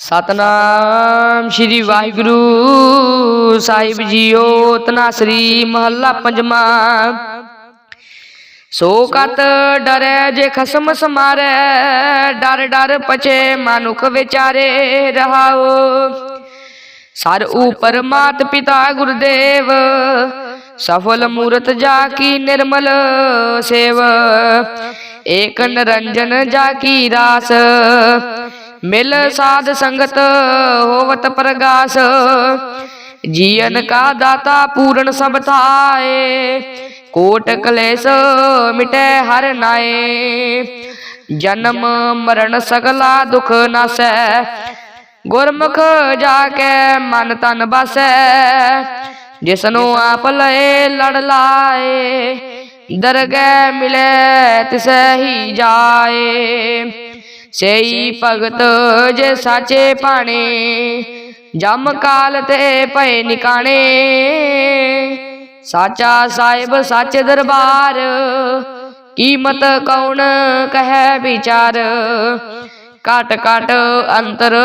ਸਤਨਾਮ ਸ੍ਰੀ ਵਾਹਿਗੁਰੂ ਸਾਹਿਬ ਜੀਓ ਤਨਾਸਰੀ ਮਹੱਲਾ ਪੰਜਵਾਂ। ਸੋ ਕਤ ਡਰੈ, ਜੇ ਖਸਮ ਸਮਾਰੈ, ਡਰ ਡਰ ਪਛੇ ਮਨੁਖ ਵਿਚਾਰੇ ਰਹਾਓ। ਸਰ ਉਪਰ ਮਾਤ ਪਿਤਾ ਗੁਰਦੇਵ, ਸਫਲ ਮੂਰਤ ਜਾ ਕੀ ਨਿਰਮਲ ਸੇਵ। ਏਕ ਨਿਰੰਜਨ ਜਾ ਕੀ ਰਾਸ ਮਿਲ ਸਾਧ ਸੰਗਤ ਹੋਵਤ ਪ੍ਰਗਾਸ। ਜੀਵਨ ਕਾ ਦਾਤਾ ਪੂਰਨ ਸਭ ਥਾਏ, ਕੋਟ ਕਲੇਸ਼ ਮਿਟੈ ਹਰ ਨਾਏ। ਜਨਮ ਮਰਨ ਸਗਲਾ ਦੁਖ ਨਾਸੈ, ਗੁਰਮੁਖ ਜਾ ਕੇ ਮਨ ਤਨ ਬਸੈ। ਜਿਸਨੂੰ ਆਪ ਲਏ ਲੜ ਲਾਏ, ਦਰਗਹਿ ਮਿਲੇ ਤਿਸੈ ਹੀ ਜਾਏ। ਸਈ ਭਗਤ ਜੇ ਸਾਚੇ ਪਾਣੇ ਜਮ ਕਾਲ ਤੇ ਭਏ ਨਿਕਾਣੇ। ਸਾਚਾ ਸਾਹਿਬ, ਸੱਚ ਦਰਬਾਰ, ਕੀਮਤ ਕੌਣ ਕਹੈ ਵਿਚਾਰ? ਘਟ ਘਟ ਅੰਤਰ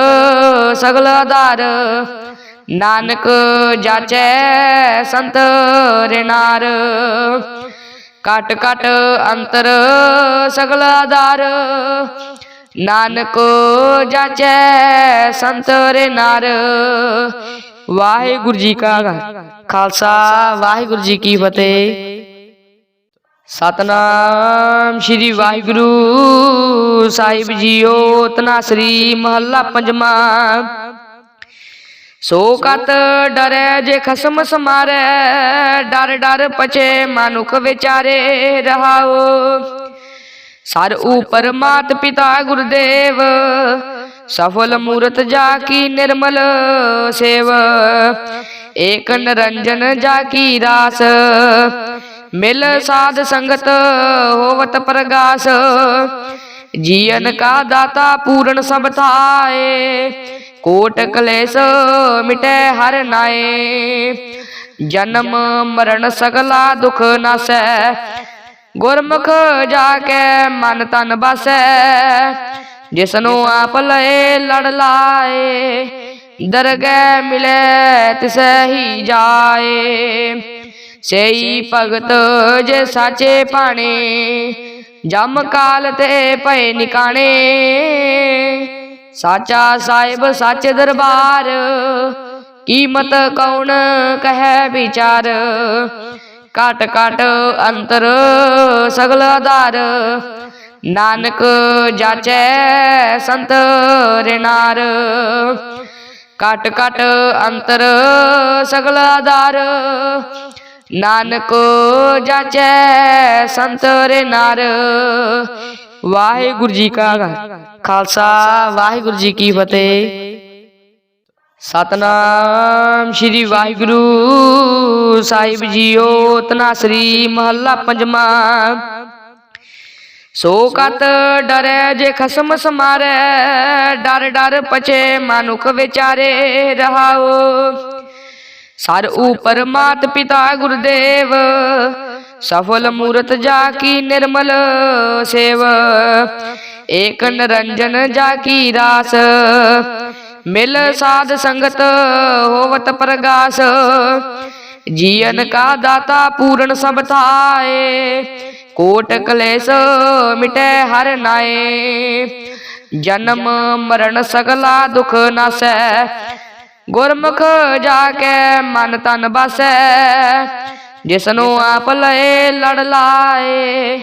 ਸਗਲ ਆਧਾਰ, ਨਾਨਕ ਜਾਚੈ ਸੰਤ ਰਿਨਾਰ ਘਟ ਘਟ ਅੰਤਰ ਸਗਲ ਆਧਾਰ ਨਾਨਕ ਜਾਚੈ ਸੰਤ ਰਿਨਾਰ ਵਾਹਿਗੁਰੂ ਜੀ ਕਾ ਖਾਲਸਾ, ਵਾਹਿਗੁਰੂ ਜੀ ਕੀ ਫਤਿਹ। ਸਤਨਾਮ ਸ੍ਰੀ ਵਾਹਿਗੁਰੂ ਸਾਹਿਬ ਜੀਓ ਤਨਾਸਰੀ ਮਹੱਲਾ ਪੰਜਵਾਂ। ਸੋ ਕਤ ਡਰੈ ਜੇ ਖਸਮ ਸਮਾਰੈ, ਡਰ ਡਰ ਪਛੇ ਮਨੁਖ ਵਿਚਾਰੇ ਰਹਾਓ। ਸਰ ਉਪਰ ਮਾਤ ਪਿਤਾ ਗੁਰਦੇਵ ਸਫਲ ਮੂਰਤ ਜਾ ਕੀ ਨਿਰਮਲ ਸੇਵ। ਏਕ ਨਿਰੰਜਨ ਜਾ ਕੀ ਰਾਸ ਮਿਲ ਸਾਧ ਸੰਗਤ ਹੋਵਤ ਪ੍ਰਗਾਸ। ਜੀਵਨ ਕਾ ਦਾਤਾ ਪੂਰਨ ਸਭ ਥਾਏ। ਕੋਟ ਕਲੇਸ਼ ਮਿਟੇ ਹਰ ਨਾਏ। ਜਨਮ ਮਰਨ ਸਗਲਾ ਦੁਖ ਨਾਸੈ। ਗੁਰਮੁਖ ਜਾ ਕੇ ਮਨ ਤਨ ਬਸੈ, ਜਿਸਨੂੰ ਆਪ ਲਏ ਲੜ ਲਾਏ, ਦਰਗਹਿ ਮਿਲੇ ਤਿਸੈ ਹੀ ਜਾਏ। ਸਈ ਭਗਤ ਜੇ ਸਾਚੇ ਪਾਣੇ ਜਮ ਕਾਲ ਤੇ ਪਏ ਨਿਕਾਣੇ। ਸਾਚਾ ਸਾਹਿਬ, ਸੱਚ ਦਰਬਾਰ, ਕੀਮਤ ਕੌਣ ਕਹੈ ਵਿਚਾਰ। ਘਟ ਘਟ ਅੰਤਰ ਸਗਲ ਆਧਾਰ। ਨਾਨਕ ਜਾਚੈ ਸੰਤ ਰਿਨਾਰ ਘਟ ਘਟ ਅੰਤਰ ਸਗਲ ਆਧਾਰ। ਨਾਨਕ ਜਾਚੈ ਸੰਤ ਰਿਨਾਰ ਵਾਹਿਗੁਰੂ ਜੀ ਕਾ ਖਾਲਸਾ, ਵਾਹਿਗੁਰੂ ਜੀ ਕੀ ਫਤਿਹ। ਸਤਨਾਮ ਸ੍ਰੀ ਵਾਹਿਗੁਰੂ ਸਾਹਿਬ ਜੀਓ ਤਨਾਸਰੀ ਮਹੱਲਾ ਪੰਜਵਾਂ। ਸੋ ਕਤ ਡਰੈ, ਜੇ ਖਸਮ ਸਮਾਰੈ, ਡਰ ਡਰ ਪਛੇ, ਮਨੁਖ ਵਿਚਾਰੇ ਰਹਾਓ ਸਰ ਉਪਰ ਮਾਤ ਪਿਤਾ ਗੁਰਦੇਵ, ਸਫਲ ਮੂਰਤ ਜਾ ਕੀ ਨਿਰਮਲ ਸੇਵ। ਏਕ ਨਿਰੰਜਨ ਜਾ ਕੀ ਰਾਸ ਮਿਲ ਸਾਧ ਸੰਗਤ ਹੋਵਤ ਪ੍ਰਗਾਸ। ਜੀਵਨ ਕਾ ਦਾਤਾ ਪੂਰਨ ਸਭ ਥਾਏ। ਕੋਟ ਕਲੇਸ਼ ਮਿਟੈ ਹਰ ਨਾਏ। ਜਨਮ ਮਰਨ ਸਗਲਾ ਦੁਖ ਨਾਸੈ। ਗੁਰਮੁਖ ਜਾ ਕੇ ਮਨ ਤਨ ਬਸੈ। ਜਿਸਨੂੰ ਆਪ ਲਏ ਲੜ ਲਾਏ।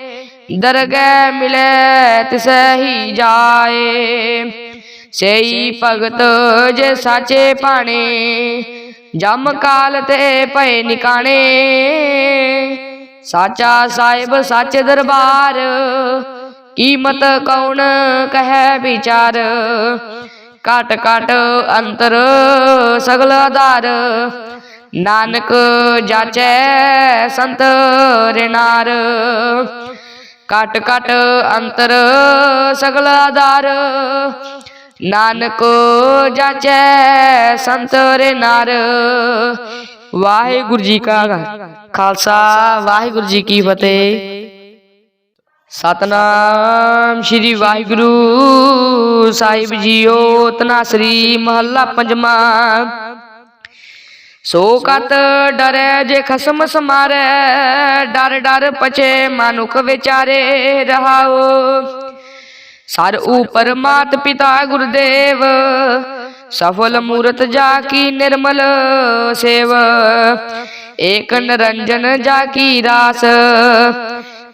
ਦਰਗਹਿ ਮਿਲੇ ਤਿਸੈ ਹੀ ਜਾਏ। ਸਈ ਭਗਤ ਜੇ ਸਾਚੇ ਪਾਣੇ ਜਮ ਕਾਲ ਤੇ ਭਏ ਨਿਕਾਣੇ। ਸਾਚਾ ਸਾਹਿਬ ਸੱਚ ਦਰਬਾਰ। ਕੀਮਤ ਕੌਣ ਕਹੈ ਵਿਚਾਰ? ਘਟ ਘਟ ਅੰਤਰ ਸਗਲ ਆਧਾਰ। ਨਾਨਕ ਜਾਚੈ ਸੰਤ ਰਿਨਾਰ। ਘਟ ਘਟ ਅੰਤਰ ਸਗਲ ਆਧਾਰ। ਨਾਨਕ ਜਾਚੈ ਸੰਤ ਰਿਨਾਰ ਵਾਹਿਗੁਰੂ ਜੀ ਕਾ ਖਾਲਸਾ, ਵਾਹਿਗੁਰੂ ਜੀ ਕੀ ਫਤਿਹ। ਸਤਨਾਮ ਸ੍ਰੀ ਵਾਹਿਗੁਰੂ ਸਾਹਿਬ ਜੀਓ ਤਨਾਸਰੀ ਮਹੱਲਾ ਪੰਜਵਾਂ। ਸੋ ਕਤ ਡਰੈ ਜੇ ਖਸਮ ਸਮਾਰੈ, ਡਰ ਡਰ ਪਛੇ ਮਨੁਖ ਵਿਚਾਰੇ ਰਹਾਓ। ਸਰ ਉਪਰ ਮਾਤ ਪਿਤਾ ਗੁਰਦੇਵ। ਸਫਲ ਮੂਰਤ ਜਾ ਕੀ ਨਿਰਮਲ ਸੇਵ। ਏਕ ਨਿਰੰਜਨ ਜਾ ਕੀ ਰਾਸ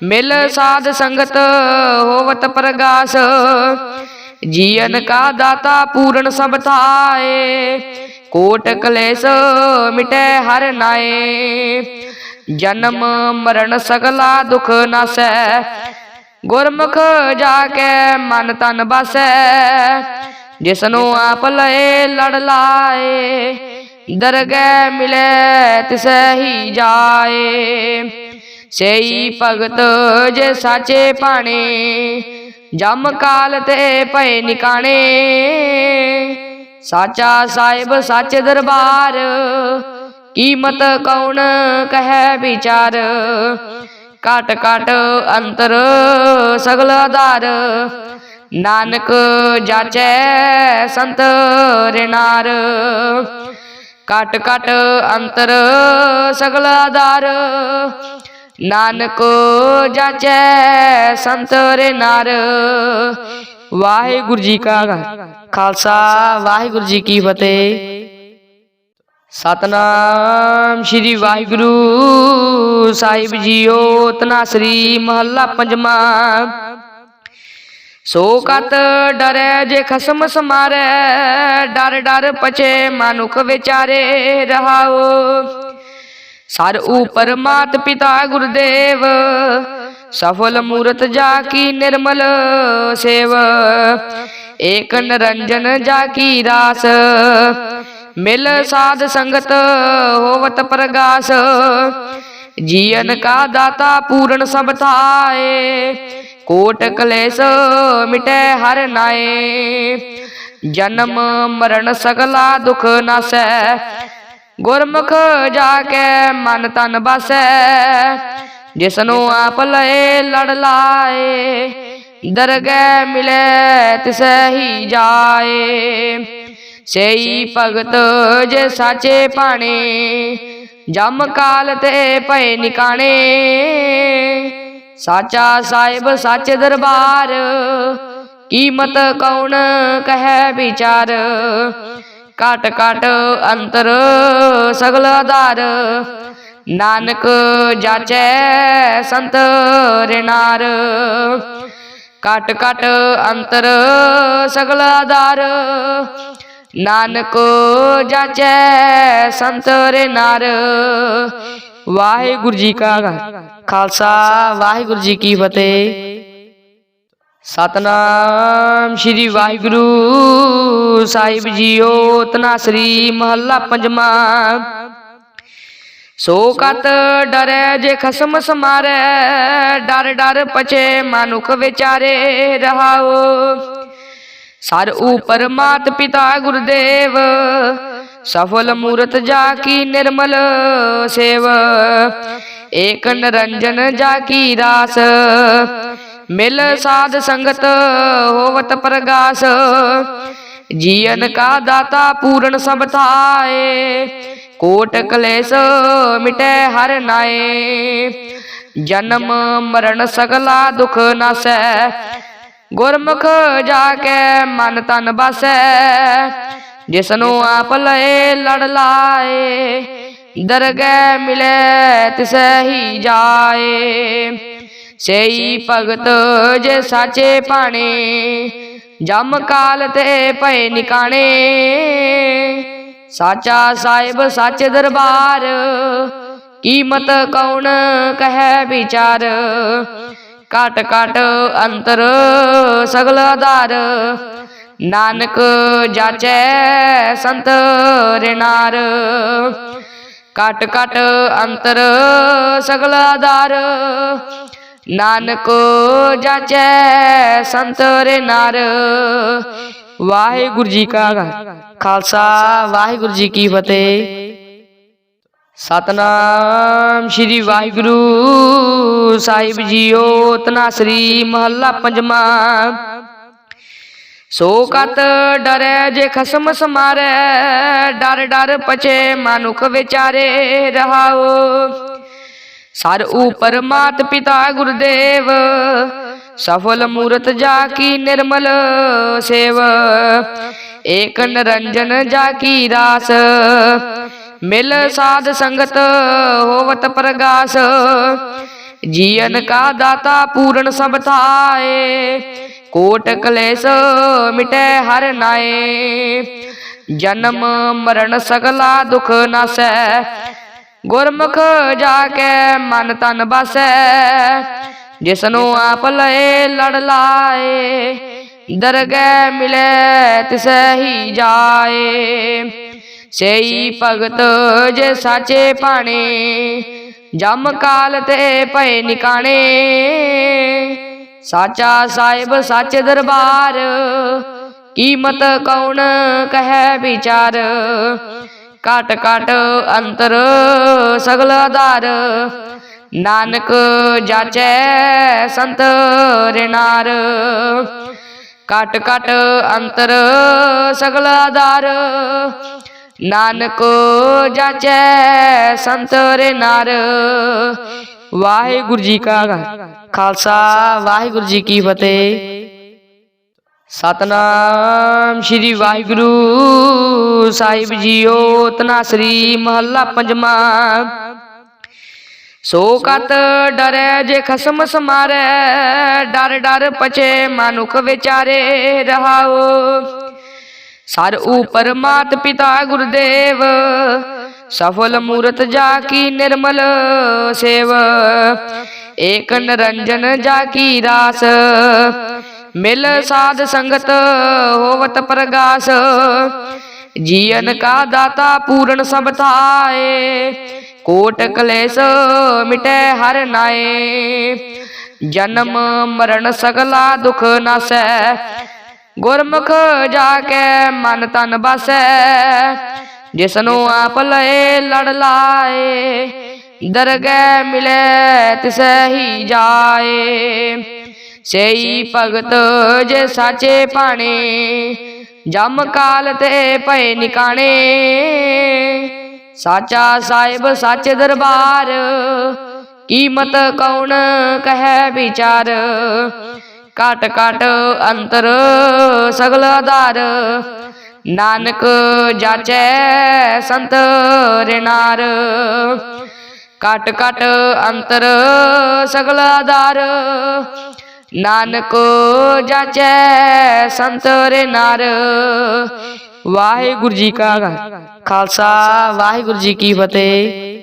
ਮਿਲ ਸਾਧ ਸੰਗਤ ਹੋਵਤ ਪ੍ਰਗਾਸ। ਜੀਵਨ ਕਾ ਦਾਤਾ ਪੂਰਨ ਸਭ ਥਾਏ। ਕੋਟ ਕਲੇਸ਼ ਮਿਟੈ ਹਰ ਨਾਏ। ਜਨਮ ਮਰਨ ਸਗਲਾ ਦੁਖ ਨਾਸੈ। ਗੁਰਮੁਖ ਜਾ ਕੇ ਮਨ ਤਨ ਬਸੈ, ਜਿਸਨੂੰ ਆਪ ਲਏ ਲੜ ਲਾਏ, ਦਰਗਹਿ ਮਿਲੇ ਤਿਸੈ ਹੀ ਜਾਏ। ਸਈ ਭਗਤ ਜੇ ਸਾਚੇ ਪਾਣੇ ਜਮ ਕਾਲ ਤੇ ਭਏ ਨਿਕਾਣੇ। ਸਾਚਾ ਸਾਹਿਬ ਸੱਚ ਦਰਬਾਰ, ਕੀਮਤ ਕੌਣ ਕਹੈ ਵਿਚਾਰ। ਕਟ ਕਟ ਅੰਤਰ ਸਗਲ ਆਧਾਰ। ਨਾਨਕ ਜਾਚੈ ਸੰਤ ਰਿਨਾਰ ਕਟ ਕਟ ਅੰਤਰ ਸਗਲ ਆਧਾਰ। ਨਾਨਕ ਜਾਚੈ ਸੰਤ ਰਿਨਾਰ ਵਾਹਿਗੁਰੂ ਜੀ ਕਾ ਖਾਲਸਾ, ਵਾਹਿਗੁਰੂ ਜੀ ਕੀ ਫਤਿਹ। ਸਤਨਾਮ ਸ੍ਰੀ ਵਾਹਿਗੁਰੂ। ਸਾਹਿਬ ਜੀਓ ਤਨਾਸਰੀ ਮਹੱਲਾ ਪੰਜਵਾਂ। ਸੋ ਕਤ ਡਰੈ ਜੇ ਖਸਮ ਸਮਾਰੈ, ਡਰ ਡਰ ਪਛੇ ਮਨੁਖ ਵਿਚਾਰੇ ਰਹਾਓ ਸਰ ਉਪਰ ਮਾਤ ਪਿਤਾ ਗੁਰਦੇਵ, ਸਫਲ ਮੂਰਤ ਜਾ ਕੀ ਨਿਰਮਲ ਸੇਵ। ਏਕ ਨਿਰੰਜਨ ਜਾ ਕੀ ਰਾਸ ਮਿਲ ਸਾਧ ਸੰਗਤ ਹੋਵਤ ਪ੍ਰਗਾਸ। ਜੀਵਨ ਕਾ ਦਾਤਾ ਪੂਰਨ ਸਭ ਥਾਏ, ਕੋਟ ਕਲੇਸ਼ ਮਿਟੈ ਹਰ ਨਾਏ। ਜਨਮ ਮਰਨ ਸਗਲਾ ਦੁਖ ਨਾਸੈ, ਗੁਰਮੁਖ ਜਾ ਕੇ ਮਨ ਤਨ ਬਸੈ। ਜਿਸਨੂੰ ਆਪ ਲਏ ਲੜ ਲਾਏ, ਦਰਗਹਿ ਮਿਲੇ ਤਿਸੈ ਹੀ ਜਾਏ। ਸਈ ਭਗਤ ਜੇ ਸਾਚੇ ਪਾਣੇ ਜਮ ਕਾਲ ਤੇ ਭਏ ਨਿਕਾਣੇ। ਸਾਚਾ ਸਾਹਿਬ, ਸੱਚ ਦਰਬਾਰ, ਕੀਮਤ ਕੌਣ ਕਹੈ ਵਿਚਾਰ? ਕਟ ਕਟ ਅੰਤਰ ਸਗਲ ਆਧਾਰ, ਨਾਨਕ ਜਾਚੈ ਸੰਤ ਰਿਨਾਰ ਕਟ ਕਟ ਅੰਤਰ ਸਗਲ ਆਧਾਰ ਨਾਨਕ ਜਾਚੈ ਸੰਤ ਰਿਨਾਰ ਵਾਹਿਗੁਰੂ ਜੀ ਕਾ ਖਾਲਸਾ, ਵਾਹਿਗੁਰੂ ਜੀ ਕੀ ਫਤਿਹ। ਸਤਨਾਮ ਸ੍ਰੀ ਵਾਹਿਗੁਰੂ ਸਾਹਿਬ ਜੀਓ ਤਨਾਸਰੀ ਮਹੱਲਾ ਪੰਜਵਾਂ। ਸੋ ਕਤ ਡਰੈ ਜੇ ਖਸਮ ਸਮਾਰੈ, ਡਰ ਡਰ ਪਛੇ ਮਨੁਖ ਵਿਚਾਰੇ ਰਹਾਓ। ਸਰ ਉਪਰ ਮਾਤ ਪਿਤਾ ਗੁਰਦੇਵ ਸਫਲ ਮੂਰਤ ਜਾ ਕੀ ਨਿਰਮਲ ਸੇਵ ਏਕ ਨਿਰੰਜਨ ਜਾ ਕੀ ਰਾਸ ਮਿਲ ਸਾਧ ਸੰਗਤ ਹੋਵਤ ਪ੍ਰਗਾਸ ਜੀਵਨ ਕਾ ਦਾਤਾ ਪੂਰਨ ਸਭ ਥਾਏ ਕੋਟ ਕਲੇਸ਼ ਮਿਟੈ ਹਰ ਨਾਏ ਜਨਮ ਮਰਨ ਸਗਲਾ ਦੁਖ ਨਾਸੈ ਗੁਰਮੁਖ ਜਾ ਕੇ ਮਨ ਤਨ ਬਸੈ, ਜਿਸਨੂੰ ਆਪ ਲਏ ਲੜ ਲਾਏ, ਦਰਗਹਿ ਮਿਲੇ ਤਿਸੈ ਹੀ ਜਾਏ। ਸਈ ਭਗਤ ਜੇ ਸਾਚੇ ਪਾਣੇ ਜਮ ਕਾਲ ਤੇ ਭਏ ਨਿਕਾਣੇ। ਸਾਚਾ ਸਾਹਿਬ ਸੱਚ ਦਰਬਾਰ, ਕੀਮਤ ਕੌਣ ਕਹੈ ਵਿਚਾਰ। ਕਟ ਕਟ ਅੰਤਰ ਸਗਲ ਆਧਾਰ। ਨਾਨਕ ਜਾਚੈ ਸੰਤ ਰਿਨਾਰ ਕਟ ਕਟ ਅੰਤਰ ਸਗਲ ਆਧਾਰ। ਨਾਨਕ ਜਾਚੈ ਸੰਤ ਰਿਨਾਰ ਵਾਹਿਗੁਰੂ ਜੀ ਕਾ ਖਾਲਸਾ, ਵਾਹਿਗੁਰੂ ਜੀ ਕੀ ਫਤਿਹ। ਸਤਨਾਮ ਸ੍ਰੀ ਵਾਹਿਗੁਰੂ ਸਾਹਿਬ ਜੀਓ ਤਨਾਸਰੀ ਮਹੱਲਾ ਪੰਜਵਾਂ। ਸੋ ਕਤ ਡਰੈ, ਜੇ ਖਸਮ ਸਮਾਰੈ, ਡਰ ਡਰ ਪਛੇ ਮਨੁਖ ਵਿਚਾਰੇ ਰਹਾਓ ਸਰ ਉਪਰ ਮਾਤ ਪਿਤਾ ਗੁਰਦੇਵ, ਸਫਲ ਮੂਰਤ ਜਾ ਕੀ ਨਿਰਮਲ ਸੇਵ। ਏਕ ਨਿਰੰਜਨ ਜਾ ਕੀ ਰਾਸ ਮਿਲ ਸਾਧ ਸੰਗਤ ਹੋਵਤ ਪ੍ਰਗਾਸ। ਜੀਵਨ ਕਾ ਦਾਤਾ ਪੂਰਨ ਸਭ ਥਾਏ। ਕੋਟ ਕਲੇਸ਼ ਮਿਟੈ ਹਰ ਨਾਏ। ਜਨਮ ਮਰਨ ਸਗਲਾ ਦੁਖ ਨਾਸੈ। ਗੁਰਮੁਖ ਜਾ ਕੇ ਮਨ ਤਨ ਬਸੈ। ਜਿਸਨੂੰ ਆਪ ਲਏ ਲੜ ਲਾਏ। ਦਰਗਹਿ ਮਿਲੇ ਤਿਸੈ ਹੀ ਜਾਏ। ਸਈ ਭਗਤ ਜੇ ਸਾਚੇ ਭਾਣੇ, ਜਮ ਕਾਲ ਤੇ ਭਏ ਨਿਕਾਣੇ। ਸਾਚਾ ਸਾਹਿਬ, ਸੱਚ ਦਰਬਾਰ, ਕੀਮਤ ਕੌਣ ਕਹੈ ਵਿਚਾਰ? ਕਟ ਕਟ ਅੰਤਰ ਸਗਲ ਆਧਾਰ, ਨਾਨਕ ਜਾਚੈ ਸੰਤ ਰਿਨਾਰ ਕਟ ਕਟ ਅੰਤਰ ਸਗਲ ਆਧਾਰ ਨਾਨਕ ਜਾਚੈ ਸੰਤ ਰਿਨਾਰ ਵਾਹਿਗੁਰੂ ਜੀ ਕਾ ਖਾਲਸਾ, ਵਾਹਿਗੁਰੂ ਜੀ ਕੀ ਫਤਿਹ। ਸਤਨਾਮ ਸ੍ਰੀ ਵਾਹਿਗੁਰੂ ਸਾਹਿਬ ਜੀਓ, ਤਨਾਸਰੀ ਮਹੱਲਾ ਪੰਜਵਾਂ। ਸੋ ਕਤ ਡਰੈ ਜੇ ਖਸਮ ਸਮਾਰੈ, ਡਰ ਡਰ ਪਛੇ ਮਨੁਖ ਵਿਚਾਰੇ ਰਹਾਓ। ਸਰ ਉਪਰ ਮਾਤ ਪਿਤਾ ਗੁਰਦੇਵ ਸਫਲ ਮੂਰਤ ਜਾ ਕੀ ਨਿਰਮਲ ਸੇਵ ਏਕ ਨਿਰੰਜਨ ਜਾ ਕੀ ਰਾਸ ਮਿਲ ਸਾਧ ਸੰਗਤ ਹੋਵਤ ਪ੍ਰਗਾਸ ਜੀਵਨ ਕਾ ਦਾਤਾ ਪੂਰਨ ਸਭ ਥਾਏ ਕੋਟ ਕਲੇਸ਼ ਮਿਟੇ ਹਰ ਨਾਏ ਜਨਮ ਮਰਨ ਸਗਲਾ ਦੁਖ ਨਾਸੈ ਗੁਰਮੁਖ ਜਾ ਕੇ ਮਨ ਤਨ ਬਸੈ, ਜਿਸਨੂੰ ਆਪ ਲਏ ਲੜ ਲਾਏ, ਦਰਗਹਿ ਮਿਲੇ ਤਿਸੈ ਹੀ ਜਾਏ। ਸਈ ਭਗਤ ਜੇ ਸਾਚੇ ਭਾਣੇ, ਜਮ ਕਾਲ ਤੇ ਪਏ ਨਿਕਾਣੇ। ਸਾਚਾ ਸਾਹਿਬ ਸੱਚ ਦਰਬਾਰ, ਕੀਮਤ ਕੌਣ ਕਹੈ ਵਿਚਾਰ। ਕਟ ਕਟ ਅੰਤਰ ਸਗਲ ਆਧਾਰ। ਨਾਨਕ ਜਾਚੈ ਸੰਤ ਰਿਨਾਰ ਕਟ ਕਟ ਅੰਤਰ ਸਗਲ ਆਧਾਰ। ਨਾਨਕ ਜਾਚੈ ਸੰਤ ਰਿਨਾਰ ਵਾਹਿਗੁਰੂ ਜੀ ਕਾ ਖਾਲਸਾ, ਵਾਹਿਗੁਰੂ ਜੀ ਕੀ ਫਤਿਹ।